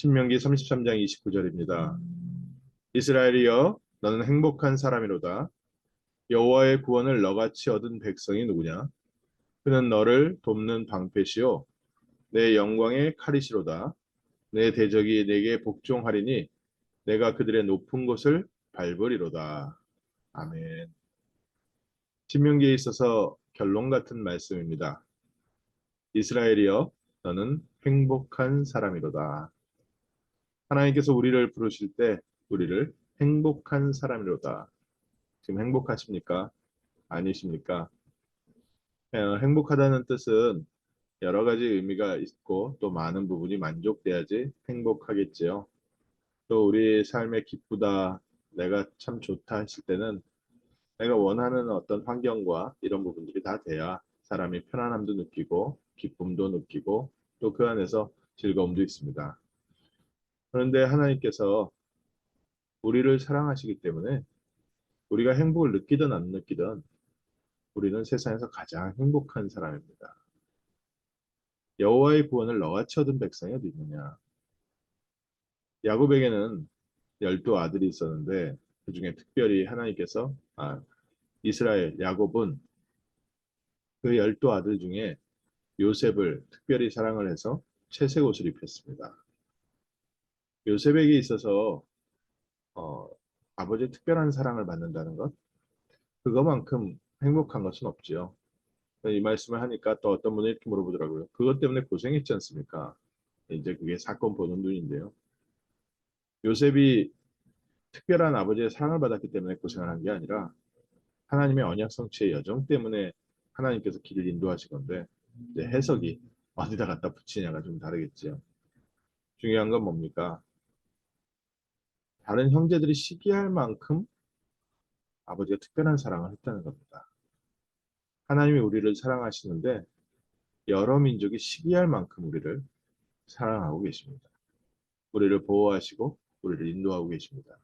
신명기 33장 29절입니다. 이스라엘이여 너는 행복한 사람이로다. 여호와의 구원을 너같이 얻은 백성이 누구냐? 그는 너를 돕는 방패시요 내 영광의 칼이시로다. 내 대적이 내게 복종하리니 내가 그들의 높은 곳을 밟으리로다. 아멘. 신명기에 있어서 결론 같은 말씀입니다. 이스라엘이여 너는 행복한 사람이로다. 하나님께서 우리를 부르실 때 우리를 행복한 사람이로다. 지금 행복하십니까? 아니십니까? 어, 행복하다는 뜻은 여러 가지 의미가 있고 또 많은 부분이 만족돼야지 행복하겠지요. 또 우리 삶에 기쁘다, 내가 참 좋다 하실 때는 내가 원하는 어떤 환경과 이런 부분들이 다 돼야 사람이 편안함도 느끼고 기쁨도 느끼고 또 그 안에서 즐거움도 있습니다. 그런데 하나님께서 우리를 사랑하시기 때문에 우리가 행복을 느끼든 안 느끼든 우리는 세상에서 가장 행복한 사람입니다. 여호와의 구원을 너같이 얻은 백성이 어디 있느냐? 야곱에게는 열두 아들이 있었는데 그 중에 특별히 하나님께서 아, 이스라엘 야곱은 그 열두 아들 중에 요셉을 특별히 사랑을 해서 채색 옷을 입혔습니다. 요셉에게 있어서 어, 아버지의 특별한 사랑을 받는다는 것 그거만큼 행복한 것은 없지요. 이 말씀을 하니까 또 어떤 분이 이렇게 물어보더라고요. 그것 때문에 고생했지 않습니까? 이제 그게 사건 보는 눈인데요. 요셉이 특별한 아버지의 사랑을 받았기 때문에 고생을 한 게 아니라 하나님의 언약 성취의 여정 때문에 하나님께서 길을 인도하신 건데 이제 해석이 어디다 갖다 붙이냐가 좀 다르겠지요. 중요한 건 뭡니까? 다른 형제들이 시기할 만큼 아버지가 특별한 사랑을 했다는 겁니다. 하나님이 우리를 사랑하시는데 여러 민족이 시기할 만큼 우리를 사랑하고 계십니다. 우리를 보호하시고 우리를 인도하고 계십니다.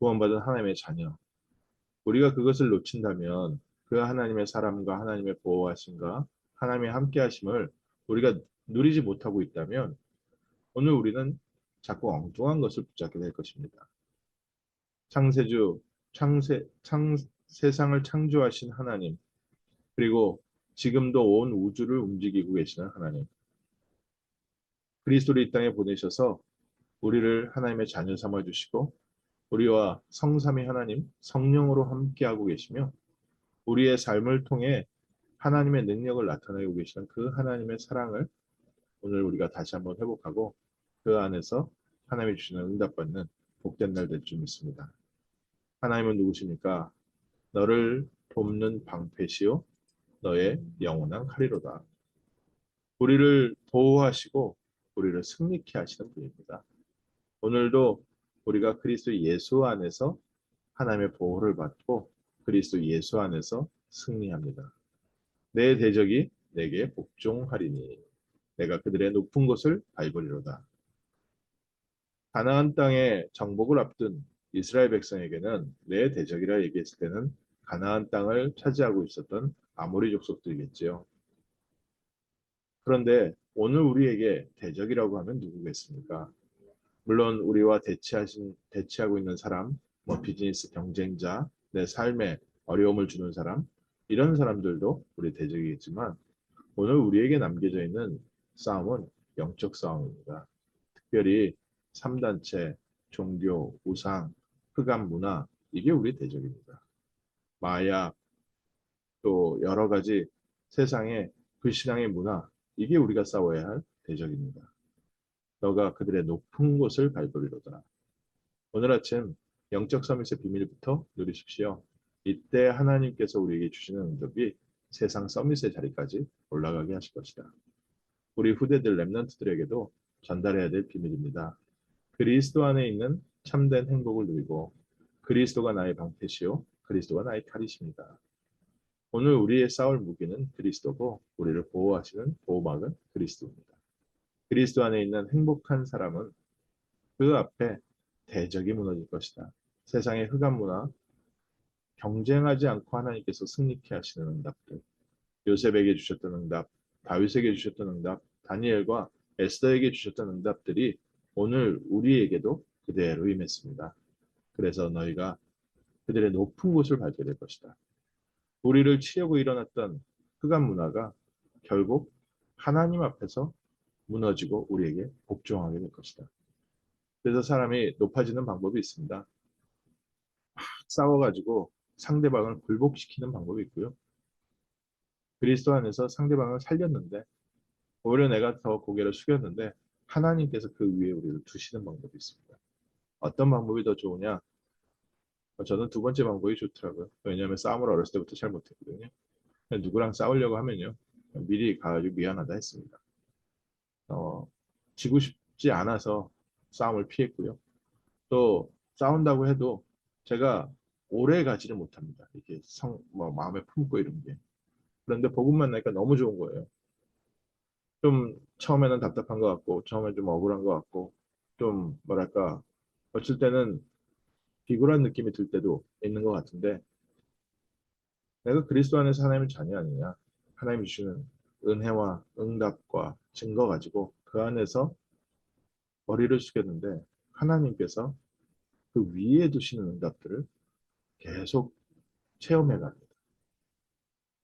구원받은 하나님의 자녀. 우리가 그것을 놓친다면 그 하나님의 사람과 하나님의 보호하심과 하나님의 함께하심을 우리가 누리지 못하고 있다면 오늘 우리는 자꾸 엉뚱한 것을 붙잡게 될 것입니다. 창세주, 창세, 창, 세상을 창조하신 하나님, 그리고 지금도 온 우주를 움직이고 계시는 하나님. 그리스도를 이 땅에 보내셔서 우리를 하나님의 자녀 삼아 주시고 우리와 성삼위 하나님 성령으로 함께하고 계시며 우리의 삶을 통해 하나님의 능력을 나타내고 계시는 그 하나님의 사랑을 오늘 우리가 다시 한번 회복하고 그 안에서 하나님이 주시는 응답받는 복된 날 될 줄 믿습니다. 하나님은 누구십니까? 너를 돕는 방패시요 너의 영원한 칼이로다. 우리를 보호하시고 우리를 승리케 하시는 분입니다. 오늘도 우리가 그리스도 예수 안에서 하나님의 보호를 받고 그리스도 예수 안에서 승리합니다. 내 대적이 내게 복종하리니 내가 그들의 높은 곳을 밟으리로다. 가나안 땅의 정복을 앞둔 이스라엘 백성에게는 내 대적이라 얘기했을 때는 가나안 땅을 차지하고 있었던 아모리 족속들이겠지요. 그런데 오늘 우리에게 대적이라고 하면 누구겠습니까? 물론 우리와 대치하신 대치하고 있는 사람, 뭐 비즈니스 경쟁자, 내 삶에 어려움을 주는 사람 이런 사람들도 우리 대적이겠지만 오늘 우리에게 남겨져 있는 싸움은 영적 싸움입니다. 특별히 3단체, 종교, 우상, 흑암 문화 이게 우리 대적입니다. 마약 또 여러 가지 세상의 불신앙의 문화 이게 우리가 싸워야 할 대적입니다. 너가 그들의 높은 곳을 밟으리로다. 오늘 아침 영적 서밋의 비밀부터 누리십시오. 이때 하나님께서 우리에게 주시는 응답이 세상 서밋의 자리까지 올라가게 하실 것이다. 우리 후대들 랩런트들에게도 전달해야 될 비밀입니다. 그리스도 안에 있는 참된 행복을 누리고 그리스도가 나의 방패시요 그리스도가 나의 칼이십니다. 오늘 우리의 싸울 무기는 그리스도고 우리를 보호하시는 보호막은 그리스도입니다. 그리스도 안에 있는 행복한 사람은 그 앞에 대적이 무너질 것이다. 세상의 흑암 문화, 경쟁하지 않고 하나님께서 승리케 하시는 응답들, 요셉에게 주셨던 응답, 다윗에게 주셨던 응답, 다니엘과 에스더에게 주셨던 응답들이 오늘 우리에게도 그대로 임했습니다. 그래서 너희가 그들의 높은 곳을 밟게 될 것이다. 우리를 치려고 일어났던 흑암 문화가 결국 하나님 앞에서 무너지고 우리에게 복종하게 될 것이다. 그래서 사람이 높아지는 방법이 있습니다. 막 싸워가지고 상대방을 굴복시키는 방법이 있고요. 그리스도 안에서 상대방을 살렸는데 오히려 내가 더 고개를 숙였는데 하나님께서 그 위에 우리를 두시는 방법이 있습니다. 어떤 방법이 더 좋으냐? 어, 저는 두 번째 방법이 좋더라고요. 왜냐하면 싸움을 어렸을 때부터 잘 못했거든요. 누구랑 싸우려고 하면요. 미리 가가지고 미안하다 했습니다. 어, 지고 싶지 않아서 싸움을 피했고요. 또 싸운다고 해도 제가 오래 가지를 못합니다. 이게 성, 뭐 마음에 품고 이런 게. 그런데 복음 만나니까 너무 좋은 거예요. 좀 처음에는 답답한 것 같고, 처음에 좀 억울한 것 같고, 좀 뭐랄까, 어쩔 때는 비굴한 느낌이 들 때도 있는 것 같은데, 내가 그리스도 안에서 하나님의 자녀 아니냐? 하나님이 주시는 은혜와 응답과 증거 가지고 그 안에서 머리를 숙였는데 하나님께서 그 위에 두시는 응답들을 계속 체험해 갑니다.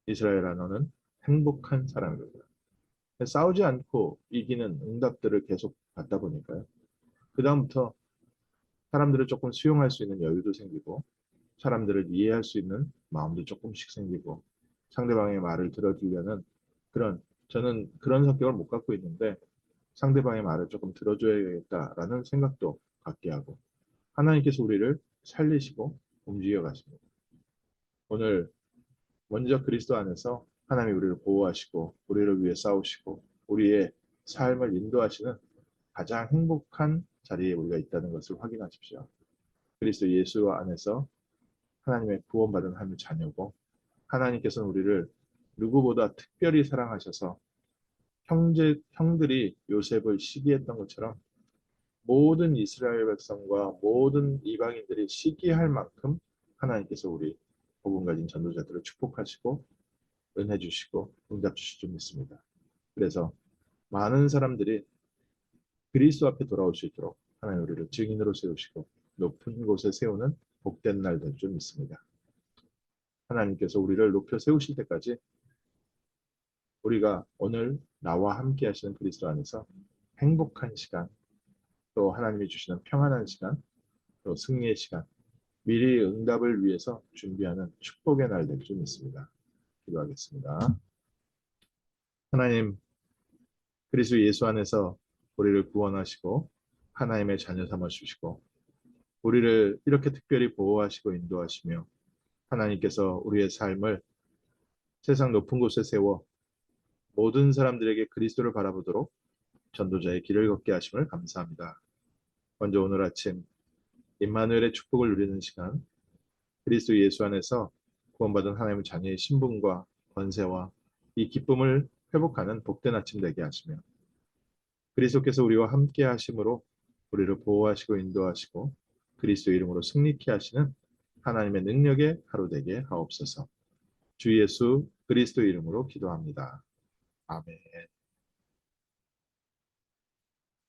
이스라엘 언어는 행복한 사람입니다. 싸우지 않고 이기는 응답들을 계속 받다 보니까요. 그 다음부터 사람들을 조금 수용할 수 있는 여유도 생기고 사람들을 이해할 수 있는 마음도 조금씩 생기고 상대방의 말을 들어주려는 그런 저는 그런 성격을 못 갖고 있는데 상대방의 말을 조금 들어줘야겠다라는 생각도 갖게 하고 하나님께서 우리를 살리시고 움직여 가십니다. 오늘 먼저 그리스도 안에서 하나님이 우리를 보호하시고 우리를 위해 싸우시고 우리의 삶을 인도하시는 가장 행복한 자리에 우리가 있다는 것을 확인하십시오. 그리스도 예수 안에서 하나님의 구원받은 하나님의 자녀고 하나님께서는 우리를 누구보다 특별히 사랑하셔서 형제 형들이 요셉을 시기했던 것처럼 모든 이스라엘 백성과 모든 이방인들이 시기할 만큼 하나님께서 우리 복음 가진 전도자들을 축복하시고 은혜 주시고 응답 주실 줄 믿습니다. 그래서 많은 사람들이 그리스도 앞에 돌아올 수 있도록 하나님 우리를 증인으로 세우시고 높은 곳에 세우는 복된 날 될 줄 믿습니다. 하나님께서 우리를 높여 세우실 때까지 우리가 오늘 나와 함께 하시는 그리스도 안에서 행복한 시간, 또 하나님이 주시는 평안한 시간, 또 승리의 시간, 미리 응답을 위해서 준비하는 축복의 날 될 줄 믿습니다. 기도하겠습니다. 하나님, 그리스도 예수 안에서 우리를 구원하시고 하나님의 자녀 삼아 주시고 우리를 이렇게 특별히 보호하시고 인도하시며 하나님께서 우리의 삶을 세상 높은 곳에 세워 모든 사람들에게 그리스도를 바라보도록 전도자의 길을 걷게 하심을 감사합니다. 먼저 오늘 아침 임마누엘의 축복을 누리는 시간 그리스도 예수 안에서 구원받은 하나님의 자녀의 신분과 권세와 이 기쁨을 회복하는 복된 아침 되게 하시며 그리스도께서 우리와 함께 하심으로 우리를 보호하시고 인도하시고 그리스도 이름으로 승리케 하시는 하나님의 능력의 하루 되게 하옵소서. 주 예수 그리스도 이름으로 기도합니다. 아멘.